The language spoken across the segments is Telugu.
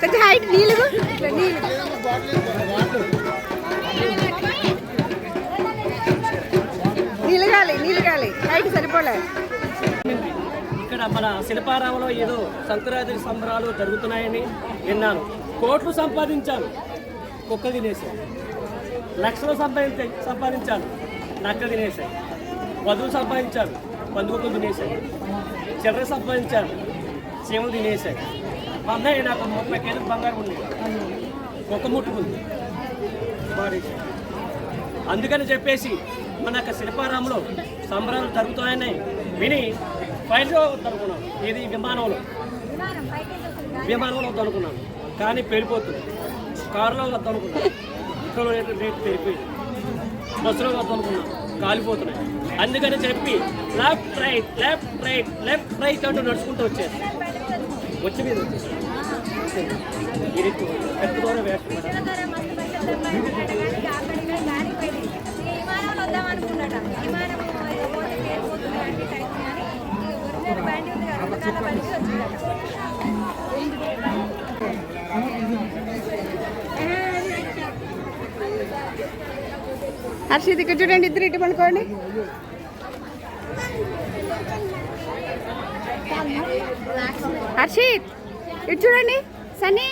కొంచెం హైట్ నీళ్ళు నీళ్ళు కాలి నీళ్ళు కాలి. హైట్ సరిపోలే. ఇక్కడ మన శిల్పారామలో ఏదో సంక్రాంతి సంబరాలు జరుగుతున్నాయని విన్నాను. కోట్లు సంపాదించాను. కుక్క తినేసాను. లక్షలు సంపాదించ సంపాదించాను నక్క తినేసాను వధువు సంపాదించాను పందుకులు తినేసాను చిల్లర సంపాదించాను చీమలు తినేసాను మా అన్నయ్య నాకు ముప్పై కేజీలు బంగారం ఉంది. కుక్క ముట్టుకుంది. అందుకని చెప్పేసి మన యొక్క శిల్పారామంలో సంబరాలు జరుగుతాయని విని ఫైల్లో వద్దనుకున్నాను ఇది విమానంలో. విమానంలో వద్దనుకున్నాను కానీ పెరిగిపోతుంది కారులో వద్దనుకున్నాను పెట్రోల్ రేట్లు రేటు పెరిగిపోయింది బస్సులో వద్దనుకున్నాను కాలిపోతున్నాయి. అందుకని చెప్పి left right left right left right అంటూ నడుచుకుంటూ వచ్చారు. వచ్చి మీద వచ్చేసి ఇది పెద్ద దూరం వేస్ట్ విమానంలో హర్షిత్ ఇక్కడ చూడండి ఇద్దరు ఇటు పడుకోండి. హర్షిత్ ఇటు చూడండి సన్నీ.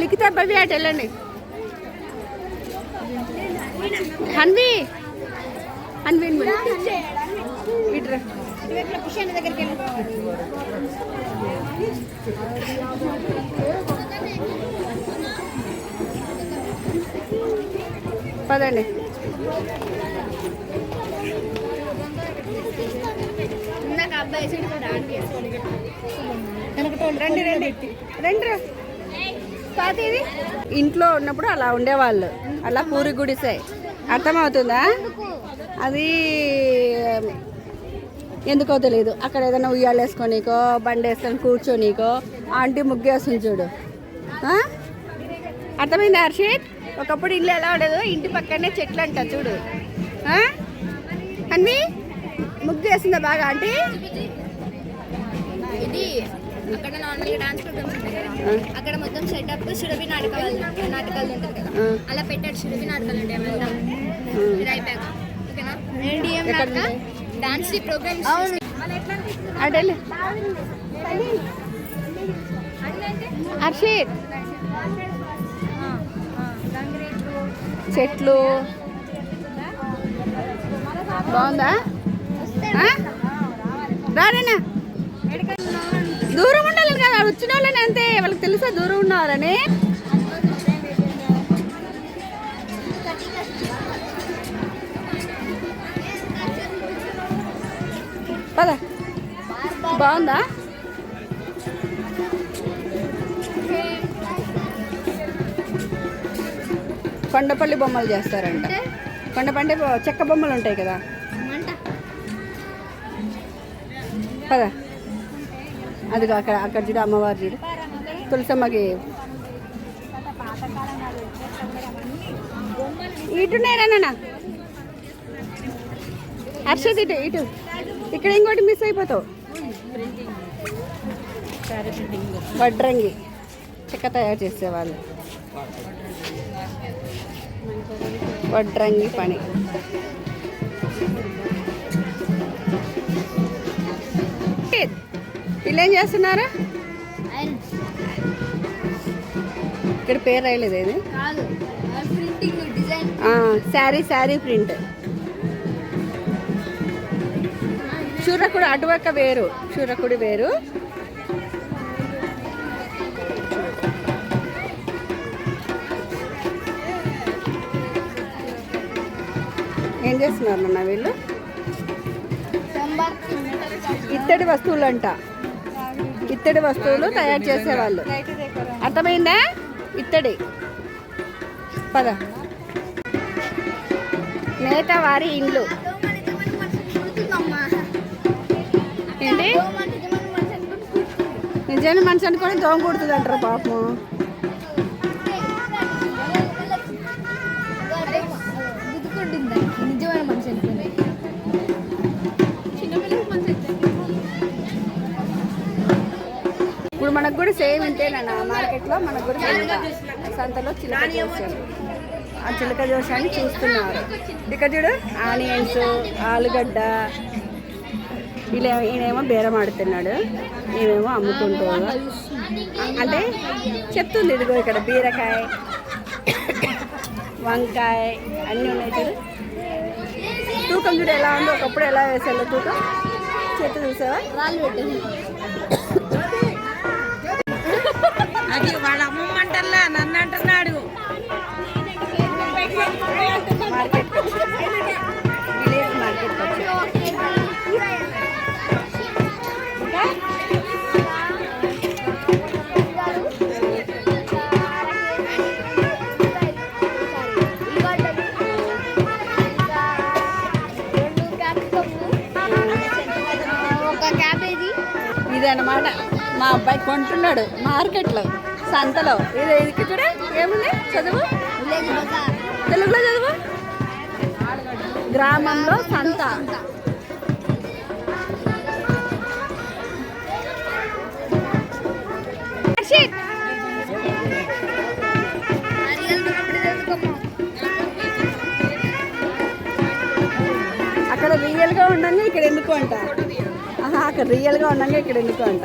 లిఖిత భవి అటు వెళ్ళండి. హన్వి. హన్వి ఇట్రా దగ్గరికి వెళ్ళి పదండి. రండి ఇంట్లో ఉన్నప్పుడు అలా ఉండేవాళ్ళు. అలా పూరి గుడిసే. అర్థమవుతుందా? అది ఎందుకో తెలియదు అక్కడ ఏదైనా ఉయ్యాలు వేసుకోనీకో బండి వేసుకొని కూర్చోనీకో ఆంటీ ముగ్గేస్తుంది చూడు? అర్థమైందా హర్షిత్? ఒకప్పుడు ఇల్లు ఎలా ఉండదు ఇంటి పక్కనే చెట్లు అంట చూడు. ఆ? అన్వి ముగ్గు వేస్తుందా బాగా ఆంటీ? ఇది అక్కడ నార్మల్గా డాన్స్ ప్రోగ్రామ్స్ ఉంటాయి కదా. అక్కడ మొత్తం సెటప్ సురభి నాటకాలు నాటకాలు ఉంటుంది కదా. అలా పెట్టాడు సురభి నాటకాలు ఉంటాయి మళ్ళీ ఇది అయిపోయాక. ఓకేనా? ఏం నాటక డాన్స్ ప్రోగ్రామ్స్ అడేలే హర్షిత్. చెట్లు. బాగుందా? రారేనా? దూరం ఉండాలి కదా వచ్చిన వాళ్ళని అంతే. వాళ్ళకి తెలుసా దూరం ఉండాలని? పద. బాగుందా? కొండపల్లి బొమ్మలు చేస్తారంట. కొండపల్లి బొ- చెక్క బొమ్మలు ఉంటాయి కదా. పద. అదిగో అక్కడ అక్కడ చూడు అమ్మవారు చూడు. తులసమ్మకి ఇటున్నారన్న హర్షద్ ఇటు ఇటు. ఇక్కడ ఇంకోటి మిస్ అయిపోతావు. వడ్రంగి. చెక్క తయారు చేసేవాళ్ళు. వడ్రంగి పని. వీళ్ళు ఏం చేస్తున్నారు? ఇక్కడ పేరు రాయలేదు ఇది? డిజైన్. శారీ శారీ ప్రింట్. చూరకుడు అటువక్క వేరు చూరకుడి వేరు. ఏం చేస్తున్నారు నాన్న వీళ్ళు? ఇత్తడి వస్తువులు అంట ఇత్తడి వస్తువులు తయారు చేసేవాళ్ళు. అర్థమైందా? ఇత్తడి. పద. నేత వారి ఇండ్లు. ఏంటి? నిజమైన మనిషి అనుకొని దోమ కుడుతుంది అంటారు పాపం ఇప్పుడు మనకు కూడా సేమ్ ఇంతేనా మార్కెట్లో మనకు కూడా సంతలో చిలక జోస్యం ఆ చిలక జోస్యాన్ని చూస్తున్నారు. ఇక్కడ చూడు ఆనియన్స్ ఆలుగడ్డ. ఇలా ఈయనేమో బేరం ఆడుతున్నాడు. ఈమెమో అమ్ముకుంటూ అంటే చెప్తుంది ఇదిగో ఇక్కడ బీరకాయ వంకాయ అన్నీ ఉన్నాయి చూడు. తూకం చూడు ఎలా ఉందో ఒకప్పుడు ఎలా వేసాలో తూకం? చెట్టు చూసావా? రాళ్ళు పెట్టేసి వాళ్ళ అమ్మమ్మ అంటల్లా నన్ను అంటున్నాడు ఇదన్నమాట ఒక ఇది అన్నమాట మా అబ్బాయి కొంటున్నాడు మార్కెట్లో. సంతలో. ఇది ఇది ఏముంది? చదువు? తెలుగులో చదువు? గ్రామంలో సంత. అక్కడ రియల్గా ఉండంగా ఇక్కడ ఎందుకు అంట? అక్కడ రియల్గా ఉండంగా ఇక్కడ ఎందుకు అంట?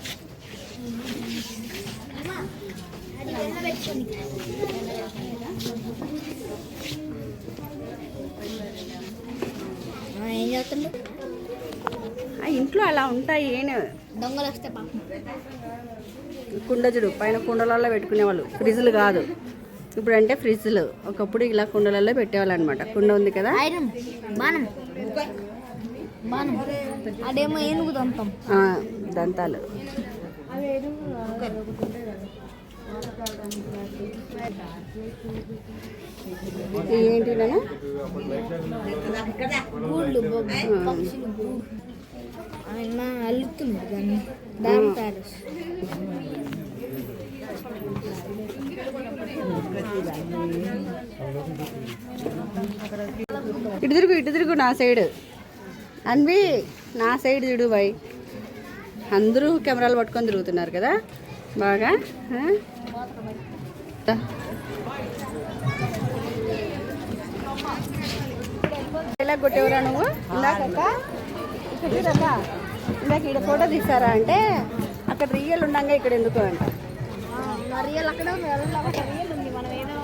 చేస్తుండ్రు ఆ ఇంట్లో అలా ఉంటాయి ఏను. దొంగలు వస్తే పాపం. కుండ చూడు పైన కుండలలో పెట్టుకునేవాళ్ళు. ఫ్రిడ్జ్లు కాదు. ఇప్పుడు అంటే ఫ్రిడ్జ్లు ఒకప్పుడు ఇలా కుండలలో పెట్టేవాళ్ళు అనమాట కుండ ఉంది కదా? అదేమో ఏనుగు దంతం. దంతాలు. ఏంటి ఆయన అల్లుతుంది దాన్ని. దాని ఇటు తిరుగు ఇటు తిరుగు నా సైడ్. అన్వి నా సైడ్ చూడు బాయ్. అందరూ కెమెరాలు పట్టుకొని తిరుగుతున్నారు కదా? బాగా. ఎలా కొట్టేవరా నువ్వు? ఇందాక ఇక్కడ ఇందాక ఇక్కడ ఫోటో తీసారా అంటే అక్కడ రియల్ ఉండగా ఇక్కడ ఎందుకు అంట. రియల్ అక్కడ ఉంది రియల్ ఉంది. మనం ఏదో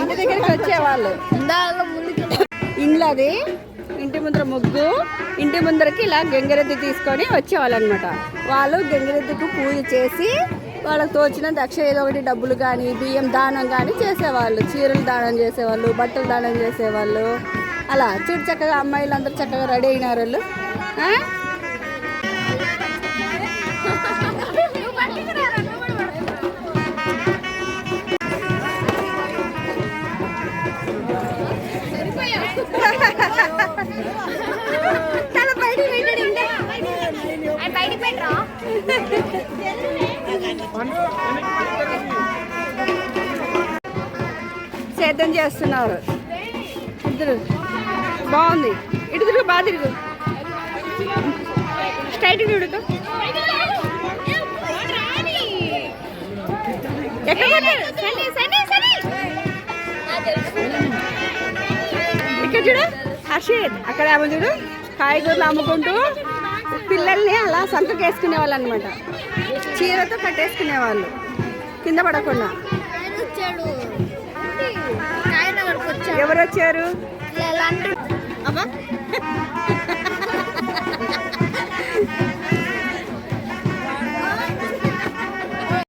ఇంటి దగ్గరికి వచ్చేవాళ్ళు. ఇందాక ముందుకి ఇంట్లో అది ఇంటి ముందర ముగ్గు ఇంటి ముందరకి ఇలా గంగిరెద్దు తీసుకొని వచ్చేవాళ్ళనమాట. వాళ్ళు గంగిరెద్దుకు పూజ చేసి వాళ్ళకి తోచిన దక్ష ఏదో ఒకటి డబ్బులు కానీ బియ్యం దానం కానీ చేసేవాళ్ళు. చీరలు దానం చేసేవాళ్ళు బట్టలు దానం చేసేవాళ్ళు. అలా చూడు చక్కగా అమ్మాయిలు అందరూ చక్కగా రెడీ అయినారు వాళ్ళు. చేస్తున్నారు. ఇద్దరు. బాగుంది. ఇటు తిరుగు బాగా తిరుగు. స్ట్రైట్ చూడుకో ఇక్కడ చూడు హర్షిత్. అక్కడ ఏమో చూడు కాయగూరలు అమ్ముకుంటూ పిల్లల్ని అలా సంతకేసుకునే వాళ్ళు అనమాట చీరతో కట్టేసుకునేవాళ్ళు. కింద పడకుండా. ఎవరు వచ్చారు అబ్బా